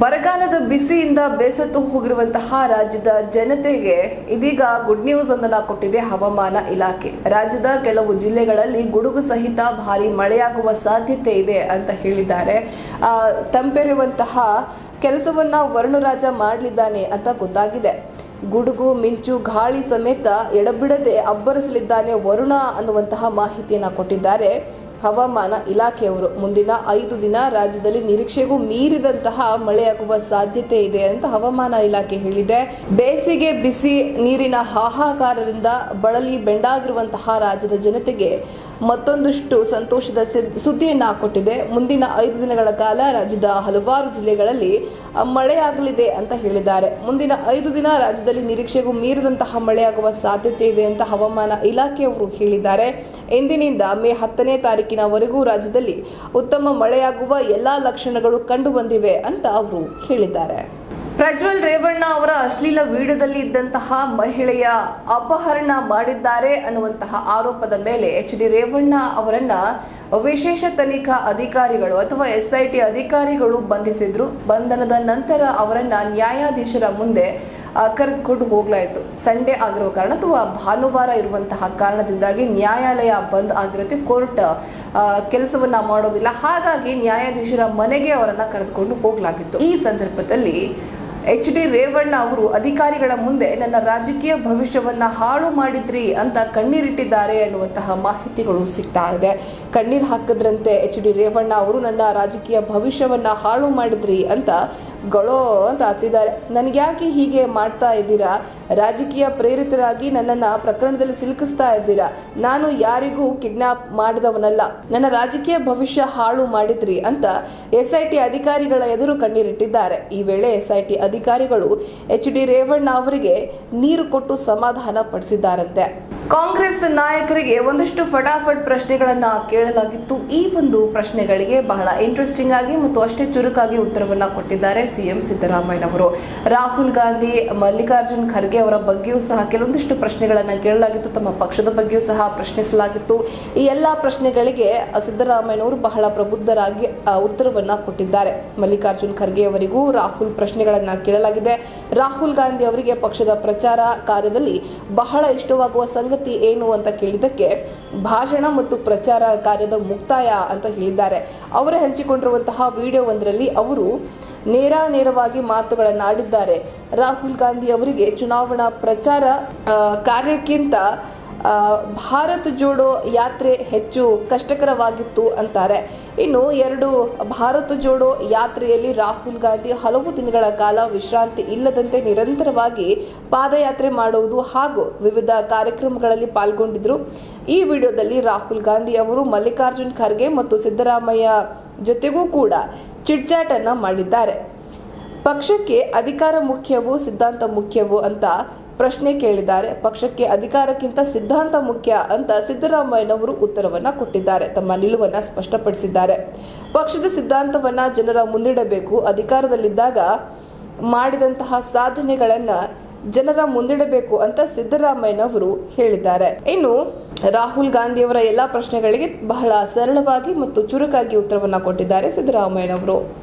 ಬರಗಾಲದ ಬಿಸಿಯಿಂದ ಬೇಸತ್ತು ಹೋಗಿರುವಂತಹ ರಾಜ್ಯದ ಜನತೆಗೆ ಇದೀಗ ಗುಡ್ ನ್ಯೂಸ್ ಒಂದನ್ನ ಕೊಟ್ಟಿದೆ ಹವಾಮಾನ ಇಲಾಖೆ. ರಾಜ್ಯದ ಕೆಲವು ಜಿಲ್ಲೆಗಳಲ್ಲಿ ಗುಡುಗು ಸಹಿತ ಭಾರಿ ಮಳೆಯಾಗುವ ಸಾಧ್ಯತೆ ಇದೆ ಅಂತ ಹೇಳಿದ್ದಾರೆ. ತಂಪೆರುವಂತಹ ಕೆಲಸವನ್ನ ವರುಣರಾಜ ಮಾಡಲಿದ್ದಾನೆ ಅಂತ ಗೊತ್ತಾಗಿದೆ. ಗುಡುಗು, ಮಿಂಚು, ಗಾಳಿ ಸಮೇತ ಎಡಬಿಡದೆ ಅಬ್ಬರಿಸಲಿದ್ದಾನೆ ವರುಣ ಅನ್ನುವಂತಹ ಮಾಹಿತಿಯನ್ನ ಕೊಟ್ಟಿದ್ದಾರೆ. ಹವಾಮಾನ ಇಲಾಖೆಯವರು ಮುಂದಿನ ಐದು ದಿನ ರಾಜ್ಯದಲ್ಲಿ ನಿರೀಕ್ಷೆಗೂ ಮೀರಿದಂತಹ ಮಳೆಯಾಗುವ ಸಾಧ್ಯತೆ ಇದೆ ಅಂತ ಹವಾಮಾನ ಇಲಾಖೆ ಹೇಳಿದೆ. ಬೇಸಿಗೆ ಬಿಸಿ ನೀರಿನ ಹಾಹಾಕಾರದಿಂದ ಬಳಲಿ ಬೆಂಡಾಗಿರುವಂತಹ ರಾಜ್ಯದ ಜನತೆಗೆ ಮತ್ತೊಂದಷ್ಟು ಸಂತೋಷದ ಸುದ್ದಿಯನ್ನು ಕೊಟ್ಟಿದೆ. ಮುಂದಿನ ಐದು ದಿನಗಳ ಕಾಲ ರಾಜ್ಯದ ಹಲವಾರು ಜಿಲ್ಲೆಗಳಲ್ಲಿ ಮಳೆಯಾಗಲಿದೆ ಅಂತ ಹೇಳಿದ್ದಾರೆ. ಮುಂದಿನ ಐದು ದಿನ ರಾಜ್ಯದಲ್ಲಿ ನಿರೀಕ್ಷೆಗೂ ಮೀರಿದಂತಹ ಮಳೆಯಾಗುವ ಸಾಧ್ಯತೆ ಇದೆ ಅಂತ ಹವಾಮಾನ ಇಲಾಖೆಯವರು ಹೇಳಿದ್ದಾರೆ. ಇಂದಿನಿಂದ ಮೇ ಹತ್ತನೇ ತಾರೀಕಿನವರೆಗೂ ರಾಜ್ಯದಲ್ಲಿ ಉತ್ತಮ ಮಳೆಯಾಗುವ ಎಲ್ಲಾ ಲಕ್ಷಣಗಳು ಕಂಡು ಬಂದಿವೆ ಅಂತ ಅವರು ಹೇಳಿದ್ದಾರೆ. ಪ್ರಜ್ವಲ್ ರೇವಣ್ಣ ಅವರ ಅಶ್ಲೀಲ ವಿಡಿಯೋದಲ್ಲಿ ಇದ್ದಂತಹ ಮಹಿಳೆಯ ಅಪಹರಣ ಮಾಡಿದ್ದಾರೆ ಅನ್ನುವಂತಹ ಆರೋಪದ ಮೇಲೆ ಎಚ್ ಡಿ ರೇವಣ್ಣ ಅವರನ್ನ ವಿಶೇಷ ತನಿಖಾ ಅಧಿಕಾರಿಗಳು ಅಥವಾ ಎಸ್ಐಟಿ ಅಧಿಕಾರಿಗಳು ಬಂಧಿಸಿದ್ರು. ಬಂಧನದ ನಂತರ ಅವರನ್ನ ನ್ಯಾಯಾಧೀಶರ ಮುಂದೆ ಕರೆದುಕೊಂಡು ಹೋಗ್ಲಾಯಿತು. ಸಂಡೇ ಆಗಿರುವ ಕಾರಣ ಅಥವಾ ಭಾನುವಾರ ಇರುವಂತಹ ಕಾರಣದಿಂದಾಗಿ ನ್ಯಾಯಾಲಯ ಬಂದ್ ಆಗಿರುತ್ತೆ. ಕೋರ್ಟ್ ಕೆಲಸವನ್ನ ಮಾಡೋದಿಲ್ಲ. ಹಾಗಾಗಿ ನ್ಯಾಯಾಧೀಶರ ಮನೆಗೆ ಅವರನ್ನ ಕರೆದುಕೊಂಡು ಹೋಗ್ಲಾಗಿತ್ತು. ಈ ಸಂದರ್ಭದಲ್ಲಿ ಎಚ್ ಡಿ ರೇವಣ್ಣ ಅವರು ಅಧಿಕಾರಿಗಳ ಮುಂದೆ ನನ್ನ ರಾಜಕೀಯ ಭವಿಷ್ಯವನ್ನ ಹಾಳು ಮಾಡಿದ್ರಿ ಅಂತ ಕಣ್ಣೀರಿಟ್ಟಿದ್ದಾರೆ ಅನ್ನುವಂತಹ ಮಾಹಿತಿಗಳು ಸಿಗ್ತಾ ಇದೆ. ಕಣ್ಣೀರು ಹಾಕಿದ್ರಂತೆ ಎಚ್ ಡಿ ರೇವಣ್ಣ ಅವರು ನನ್ನ ರಾಜಕೀಯ ಭವಿಷ್ಯವನ್ನ ಹಾಳು ಮಾಡಿದ್ರಿ ಅಂತ ಗೊಳೋ ಅಂತ ಹತ್ತಿದ್ದಾರೆ ನನಗೆ ಯಾಕೆ ಹೀಗೆ ಮಾಡ್ತಾ ಇದ್ದೀರಾ? ರಾಜಕೀಯ ಪ್ರೇರಿತರಾಗಿ ನನ್ನನ್ನ ಪ್ರಕರಣದಲ್ಲಿ ಸಿಲುಕಿಸ್ತಾ ಇದ್ದೀರಾ? ನಾನು ಯಾರಿಗೂ ಕಿಡ್ನಾಪ್ ಮಾಡಿದವನಲ್ಲ. ನನ್ನ ರಾಜಕೀಯ ಭವಿಷ್ಯ ಹಾಳು ಮಾಡಿದ್ರಿ ಅಂತ ಎಸ್ಐಟಿ ಅಧಿಕಾರಿಗಳ ಎದುರು ಕಣ್ಣೀರಿಟ್ಟಿದ್ದಾರೆ. ಈ ವೇಳೆ ಎಸ್ಐಟಿ ಅಧಿಕಾರಿಗಳು ಎಚ್ ಡಿ ರೇವಣ್ಣ ಅವರಿಗೆ ನೀರು ಕೊಟ್ಟು ಸಮಾಧಾನ ಪಡಿಸಿದ್ದಾರಂತೆ ಕಾಂಗ್ರೆಸ್ ನಾಯಕರಿಗೆ ಒಂದಷ್ಟು ಫಟಾಫಟ್ ಪ್ರಶ್ನೆಗಳನ್ನು ಕೇಳಲಾಗಿತ್ತು. ಈ ಒಂದು ಪ್ರಶ್ನೆಗಳಿಗೆ ಬಹಳ ಇಂಟ್ರೆಸ್ಟಿಂಗ್ ಆಗಿ ಮತ್ತು ಅಷ್ಟೇ ಚುರುಕಾಗಿ ಉತ್ತರವನ್ನು ಕೊಟ್ಟಿದ್ದಾರೆ ಸಿಎಂ ಸಿದ್ದರಾಮಯ್ಯನವರು ರಾಹುಲ್ ಗಾಂಧಿ, ಮಲ್ಲಿಕಾರ್ಜುನ್ ಖರ್ಗೆ ಅವರ ಬಗ್ಗೆಯೂ ಸಹ ಕೆಲವೊಂದಿಷ್ಟು ಪ್ರಶ್ನೆಗಳನ್ನು ಕೇಳಲಾಗಿತ್ತು. ತಮ್ಮ ಪಕ್ಷದ ಬಗ್ಗೆಯೂ ಸಹ ಪ್ರಶ್ನಿಸಲಾಗಿತ್ತು. ಈ ಎಲ್ಲ ಪ್ರಶ್ನೆಗಳಿಗೆ ಸಿದ್ದರಾಮಯ್ಯನವರು ಬಹಳ ಪ್ರಬುದ್ಧರಾಗಿ ಉತ್ತರವನ್ನ ಕೊಟ್ಟಿದ್ದಾರೆ. ಮಲ್ಲಿಕಾರ್ಜುನ್ ಖರ್ಗೆ ಅವರಿಗೂ ರಾಹುಲ್ ಪ್ರಶ್ನೆಗಳನ್ನು ಕೇಳಲಾಗಿದೆ. ರಾಹುಲ್ ಗಾಂಧಿ ಅವರಿಗೆ ಪಕ್ಷದ ಪ್ರಚಾರ ಕಾರ್ಯದಲ್ಲಿ ಬಹಳ ಇಷ್ಟವಾಗುವ ಸಂಗತಿ ಏನು ಅಂತ ಕೇಳಿದ್ದಕ್ಕೆ ಭಾಷಣ ಮತ್ತು ಪ್ರಚಾರ ಕಾರ್ಯದ ಮುಕ್ತಾಯ ಅಂತ ಹೇಳಿದ್ದಾರೆ. ಅವರೇ ಹಂಚಿಕೊಂಡಿರುವಂತಹ ವಿಡಿಯೋ ಒಂದರಲ್ಲಿ ಅವರು ನೇರ ನೇರವಾಗಿ ಮಾತುಗಳನ್ನು ಆಡಿದ್ದಾರೆ ರಾಹುಲ್ ಗಾಂಧಿ ಅವರಿಗೆ ಚುನಾವಣಾ ಪ್ರಚಾರ ಕಾರ್ಯಕ್ಕಿಂತ ಭಾರತ್ ಜೋಡೋ ಯಾತ್ರೆ ಹೆಚ್ಚು ಕಷ್ಟಕರವಾಗಿತ್ತು ಅಂತಾರೆ. ಇನ್ನು ಎರಡು ಭಾರತ ಜೋಡೋ ಯಾತ್ರೆಯಲ್ಲಿ ರಾಹುಲ್ ಗಾಂಧಿ ಹಲವು ದಿನಗಳ ಕಾಲ ವಿಶ್ರಾಂತಿ ಇಲ್ಲದಂತೆ ನಿರಂತರವಾಗಿ ಪಾದಯಾತ್ರೆ ಮಾಡುವುದು ಹಾಗೂ ವಿವಿಧ ಕಾರ್ಯಕ್ರಮಗಳಲ್ಲಿ ಪಾಲ್ಗೊಂಡಿದ್ದರು ಈ ವಿಡಿಯೋದಲ್ಲಿ ರಾಹುಲ್ ಗಾಂಧಿ ಅವರು ಮಲ್ಲಿಕಾರ್ಜುನ್ ಖರ್ಗೆ ಮತ್ತು ಸಿದ್ದರಾಮಯ್ಯ ಜೊತೆಗೂ ಕೂಡ ಚಿಟ್ಚಾಟನ್ನು ಮಾಡಿದ್ದಾರೆ. ಪಕ್ಷಕ್ಕೆ ಅಧಿಕಾರ ಮುಖ್ಯವು, ಸಿದ್ಧಾಂತ ಮುಖ್ಯವು ಅಂತ ಪ್ರಶ್ನೆ ಕೇಳಿದ್ದಾರೆ. ಪಕ್ಷಕ್ಕೆ ಅಧಿಕಾರಕ್ಕಿಂತ ಸಿದ್ಧಾಂತ ಮುಖ್ಯ ಅಂತ ಸಿದ್ದರಾಮಯ್ಯನವರು ಉತ್ತರವನ್ನ ಕೊಟ್ಟಿದ್ದಾರೆ. ತಮ್ಮ ನಿಲುವನ್ನ ಸ್ಪಷ್ಟಪಡಿಸಿದ್ದಾರೆ. ಪಕ್ಷದ ಸಿದ್ಧಾಂತವನ್ನ ಜನರ ಮುಂದಿಡಬೇಕು. ಅಧಿಕಾರದಲ್ಲಿದ್ದಾಗ ಮಾಡಿದಂತಹ ಸಾಧನೆಗಳನ್ನ ಜನರ ಮುಂದಿಡಬೇಕು ಅಂತ ಸಿದ್ದರಾಮಯ್ಯನವರು ಹೇಳಿದ್ದಾರೆ. ಇನ್ನು ರಾಹುಲ್ ಗಾಂಧಿಯವರ ಎಲ್ಲಾ ಪ್ರಶ್ನೆಗಳಿಗೆ ಬಹಳ ಸರಳವಾಗಿ ಮತ್ತು ಚುರುಕಾಗಿ ಉತ್ತರವನ್ನ ಕೊಟ್ಟಿದ್ದಾರೆ ಸಿದ್ದರಾಮಯ್ಯನವರು.